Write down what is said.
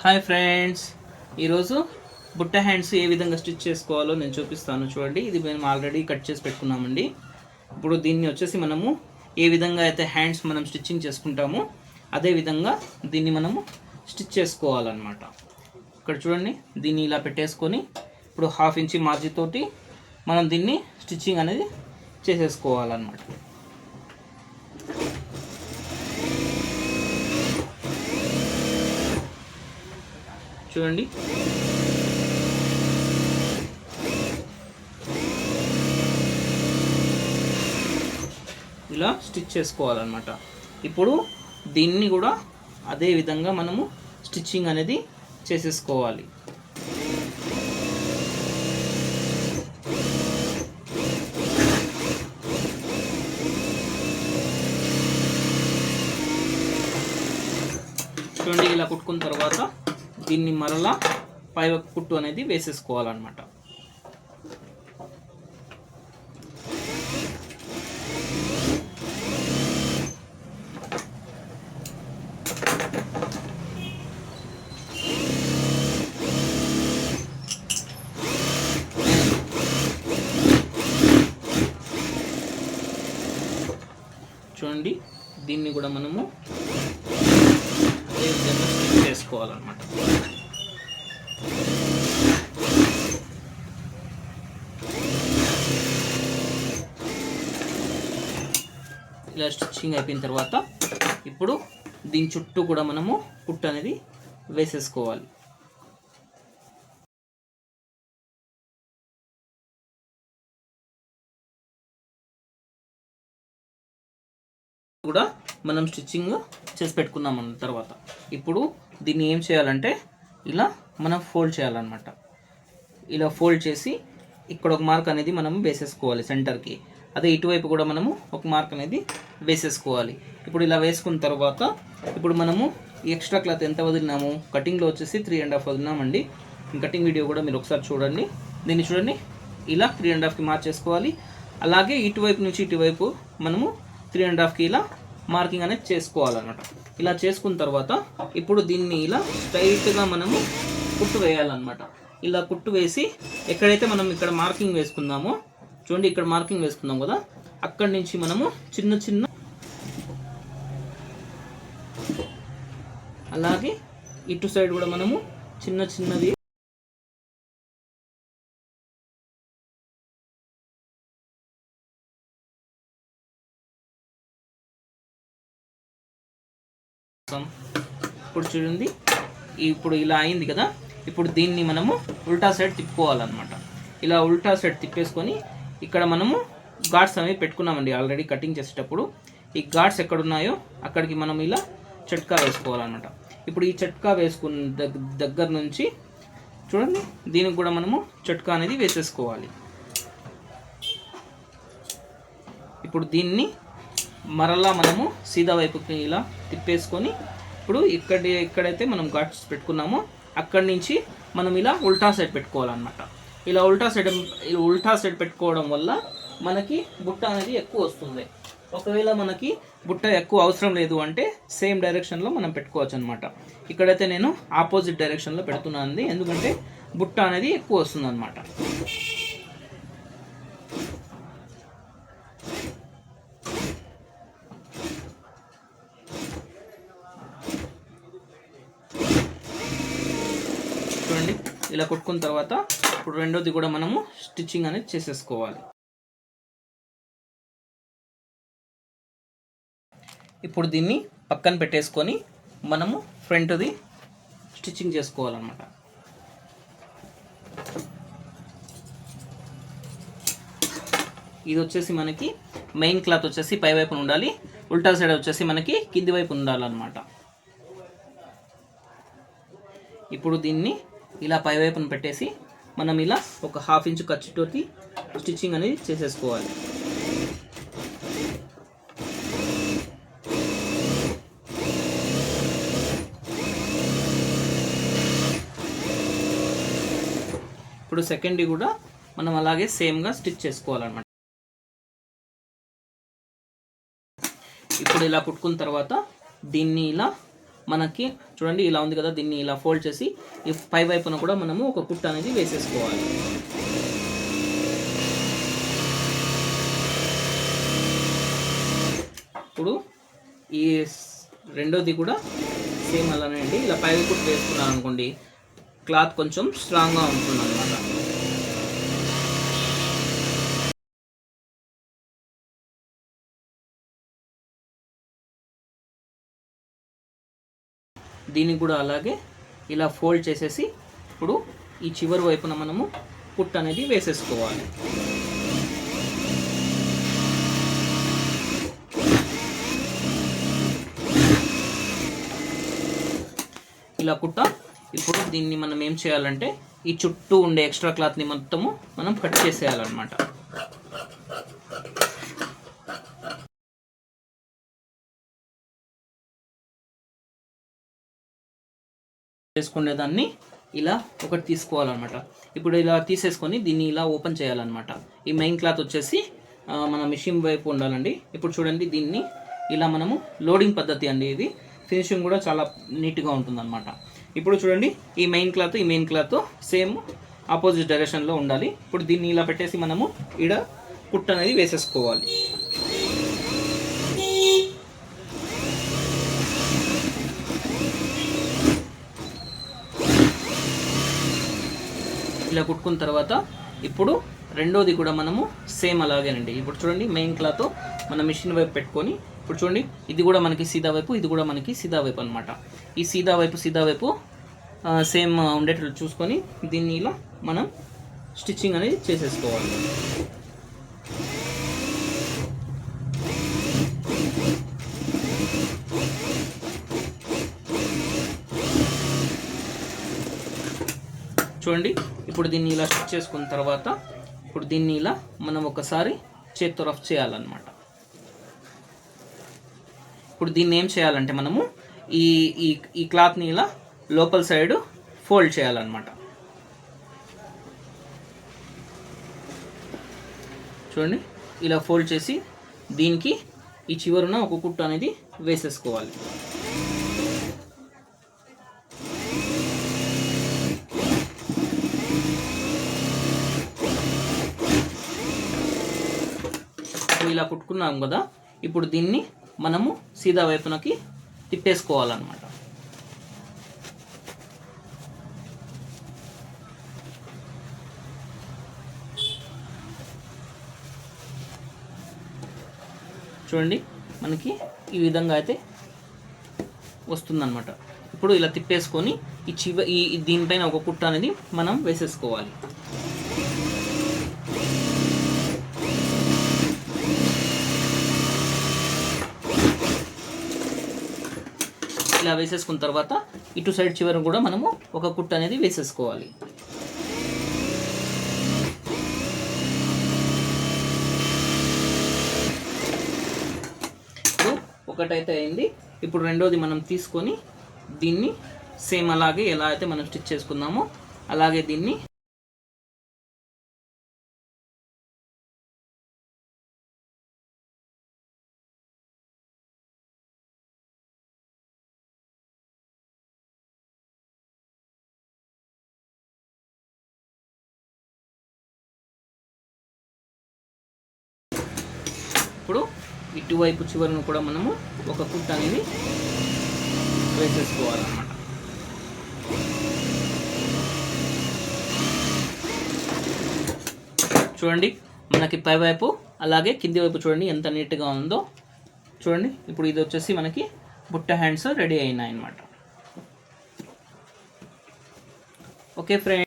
Hi friends. ఈరోజు బుట్ట hands ఏ విధంగా స్టిచ్ చేసుకోవాలో నేను చూపిస్తాను చూడండి. ఇది మేము ఆల్రెడీ కట్ చేసి పెట్టుకున్నామండి. ఇప్పుడు దీన్ని వచ్చేసి మనము ఏ విధంగా అయితే హ్యాండ్స్ మనం స్టిచ్చింగ్ చేసుకుంటామో అదే విధంగా దీన్ని మనము స్టిచ్ చేసుకోవాలన్నమాట. ఇక్కడ చూడండి దీన్ని ఇలా పెట్టేసుకొని ఇప్పుడు హాఫ్ ఇంచి మార్జితోటి మనం దీన్ని స్టిచ్చింగ్ అనేది చేసేసుకోవాలన్నమాట. చూడండి. ఇలా స్టిచ్ చేసుకోవాలన్నమాట. ఇప్పుడు దీన్ని కూడా అదే విధంగా మనము స్టిచ్చింగ్ అనేది చేసేసుకోవాలి. చూడండి ఇలా కుట్టుకున్న తర్వాత దీన్ని మరలా పై కుట్టు అనేది వేసేసుకోవాలన్నమాట. చూడండి దీన్ని కూడా మనము అదే విధంగా స్టిచ్ చేసుకోవాలన్నమాట. ఇలా స్టిచ్చింగ్ అయిపోయిన తర్వాత ఇప్పుడు దీని చుట్టూ కూడా మనము కుట్టు అనేది వేసేసుకోవాలి. కూడా మనం స్టిచ్చింగ్ చేసి పెట్టుకున్నాం అన్న తర్వాత. ఇప్పుడు దీన్ని ఏం చేయాలంటే ఇలా మనం ఫోల్డ్ చేయాలన్నమాట. ఇలా ఫోల్డ్ చేసి ఇక్కడ ఒక మార్క్ అనేది మనం వేసేసుకోవాలి సెంటర్కి. అదే ఇటువైపు కూడా మనము ఒక మార్క్ అనేది వేసేసుకోవాలి. ఇప్పుడు ఇలా వేసుకున్న తర్వాత ఇప్పుడు మనము ఎక్స్ట్రా క్లాత్ ఎంత వదిలినాము? కటింగ్లో వచ్చేసి త్రీ అండ్ హాఫ్ వదిలినామండి. కటింగ్ వీడియో కూడా మీరు ఒకసారి చూడండి. దీన్ని చూడండి. ఇలా త్రీ అండ్ హాఫ్కి మార్చేసుకోవాలి. అలాగే ఇటువైపు నుంచి ఇటువైపు మనము త్రీ అండ్ హాఫ్కి ఇలా మార్కింగ్ అనేది చేసుకోవాలన్నమాట. ఇలా చేసుకున్న తర్వాత ఇప్పుడు దీన్ని ఇలా స్ట్రైట్గా మనము కుట్టు వేయాలన్నమాట. ఇలా కుట్టు వేసి ఎక్కడైతే మనం ఇక్కడ మార్కింగ్ వేసుకుందామో చూడండి ఇక్కడ మార్కింగ్ వేసుకున్నాం కదా. అక్కడి నుంచి మనము చిన్న చిన్న అలాగే ఇటు సైడ్ కూడా మనము చిన్న చిన్నది ఇప్పుడు చూడండి ఇప్పుడు ఇలా అయింది కదా. ఇప్పుడు దీన్ని మనము ఉల్టా సైడ్ తిప్పుకోవాలన్నమాట. ఇలా ఉల్టా సైడ్ తిప్పేసుకొని ఇక్కడ మనము ఘాట్స్ అనేవి పెట్టుకున్నామండి ఆల్రెడీ కటింగ్ చేసేటప్పుడు. ఈ ఘాట్స్ ఎక్కడున్నాయో అక్కడికి మనం ఇలా చట్కా వేసుకోవాలన్నమాట. ఇప్పుడు ఈ చట్కా వేసుకున్న దగ్గ దగ్గర నుంచి చూడండి దీనికి కూడా మనము చట్కా అనేది వేసేసుకోవాలి. ఇప్పుడు దీన్ని మరలా మనము సీదా వైపుకి ఇలా తిప్పేసుకొని ఇప్పుడు ఇక్కడ ఎక్కడైతే మనం ఘాట్స్ పెట్టుకున్నామో అక్కడి నుంచి మనం ఇలా ఉల్టా సైడ్ పెట్టుకోవాలన్నమాట. ఇలా ఉల్టా సైడ్ ఇలా ఉల్టా సైడ్ పెట్టుకోవడం వల్ల మనకి బుట్ట అనేది ఎక్కువ వస్తుంది. ఒకవేళ మనకి బుట్ట ఎక్కువ అవసరం లేదు అంటే సేమ్ డైరెక్షన్లో మనం పెట్టుకోవచ్చు అనమాట ఇక్కడైతే నేను ఆపోజిట్ డైరెక్షన్లో పెడుతున్నాను ఎందుకంటే బుట్ట అనేది ఎక్కువ వస్తుంది అనమాట చూడండి. ఇలా కొట్టుకున్న తర్వాత ఇప్పుడు రెండోది కూడా మనము స్టిచ్చింగ్ అనేది చేసేసుకోవాలి. ఇప్పుడు దీన్ని పక్కన పెట్టేసుకొని మనము ఫ్రంట్ది స్టిచ్చింగ్ చేసుకోవాలన్నమాట. ఇది వచ్చేసి మనకి మెయిన్ క్లాత్ వచ్చేసి పై వైపున ఉండాలి ఉల్టా సైడ్ వచ్చేసి మనకి కింది వైపు ఉండాలన్నమాట. ఇప్పుడు దీన్ని ఇలా పై వైపున పెట్టేసి మనం ఇలా ఒక హాఫ్ ఇంచ్ ఖర్చుతోటి స్టిచ్చింగ్ అనేది చేసేసుకోవాలి. ఇప్పుడు సెకండ్ కూడా మనం అలాగే సేమ్గా స్టిచ్ చేసుకోవాలన్నమాట. ఇప్పుడు ఇలా కుట్టుకున్న తర్వాత దీన్ని ఇలా మనకి చూడండి ఇలా ఉంది కదా దీన్ని ఇలా ఫోల్డ్ చేసి ఈ పై వైపున కూడా మనము ఒక కుట్ట అనేది వేసేసుకోవాలి. ఇప్పుడు ఈ రెండోది కూడా సేమ్ అలానే అండి. ఇలా పై కుట్టు వేసుకున్నాను అనుకోండి క్లాత్ కొంచెం స్ట్రాంగ్గా ఉంటుంది దీన్ని దీనికి కూడా అలాగే ఇలా ఫోల్డ్ చేసేసి ఇప్పుడు ఈ చివరి వైపున మనము కుట్ అనేది వేసేసుకోవాలి. ఇలా కుట్ట ఇప్పుడు దీన్ని మనం ఏం చేయాలంటే ఈ చుట్టూ ఉండే ఎక్స్ట్రా క్లాత్ని మొత్తము మనం కట్ చేసేయాలన్నమాట. చేసుకునేదాన్ని ఇలా ఒకటి తీసుకోవాలన్నమాట. ఇప్పుడు ఇలా తీసేసుకొని దీన్ని ఇలా ఓపెన్ చేయాలన్నమాట. ఈ మెయిన్ క్లాత్ వచ్చేసి మన మిషన్ వైపు ఉండాలండి. ఇప్పుడు చూడండి దీన్ని ఇలా మనము లోడింగ్ పద్ధతి అండి ఇది. ఫినిషింగ్ కూడా చాలా నీట్గా ఉంటుందన్నమాట. ఇప్పుడు చూడండి ఈ మెయిన్ క్లాత్ ఈ మెయిన్ క్లాత్ సేమ్ ఆపోజిట్ డైరెక్షన్లో ఉండాలి. ఇప్పుడు దీన్ని ఇలా పెట్టేసి మనము ఈడ కుట్ అనేది వేసేసుకోవాలి. ఇలా కుట్టుకున్న తర్వాత ఇప్పుడు రెండోది కూడా మనము సేమ్ అలాగేనండి. ఇప్పుడు చూడండి మెయిన్ క్లాత్ మన మిషన్ వైపు పెట్టుకొని ఇప్పుడు చూడండి ఇది కూడా మనకి సీదా వైపు ఇది కూడా మనకి సీదా వైపు అనమాట ఈ సీదా వైపు సీదా వైపు సేమ్ ఉండేటట్లు చూసుకొని దీన్ని ఇలా మనం స్టిచ్చింగ్ అనేది చేసేసుకోవాలి. చూడండి. ఇప్పుడు దీన్ని ఇలా స్టిచ్ చేసుకున్న తర్వాత ఇప్పుడు దీన్ని ఇలా మనం ఒకసారి చేత్తో రఫ్ చేయాలన్నమాట. ఇప్పుడు దీన్ని ఏం చేయాలంటే మనము ఈ ఈ ఈ క్లాత్ని ఇలా లోపల సైడ్ ఫోల్డ్ చేయాలన్నమాట. చూడండి. ఇలా ఫోల్డ్ చేసి దీనికి ఈ చివరున ఒక కుట్టు అనేది వేసేసుకోవాలి. ఇలా కుట్టుకున్నాం కదా ఇప్పుడు దీన్ని మనము సీదా వైపునకి తిప్పేసుకోవాలన్నమాట. చూడండి మనకి ఈ విధంగా అయితే వస్తుందన్నమాట. ఇప్పుడు ఇలా తిప్పేసుకొని ఈ చివ ఈ దీనిపైన ఒక కుట్ట అనేది మనం వేసేసుకోవాలి. ఇలా వేసేసుకున్న తర్వాత ఇటు సైడ్ చివరను కూడా మనము ఒక కుట్టు అనేది వేసేసుకోవాలి. ఒకటైతే అయింది. ఇప్పుడు రెండోది మనం తీసుకొని దీన్ని సేమ్ అలాగే ఎలా అయితే మనం స్టిచ్ చేసుకున్నామో అలాగే దీన్ని ఇప్పుడు ఇటువైపు చివరను కూడా మనము ఒక కుట్ అనేది వేసేసుకోవాలన్నమాట చూడండి మనకి పై వైపు అలాగే కింది వైపు చూడండి ఎంత నీట్గా ఉందో. చూడండి ఇప్పుడు ఇది వచ్చేసి మనకి బుట్ట హ్యాండ్స్ రెడీ అయినాయి అన్నమాట ఓకే ఫ్రెండ్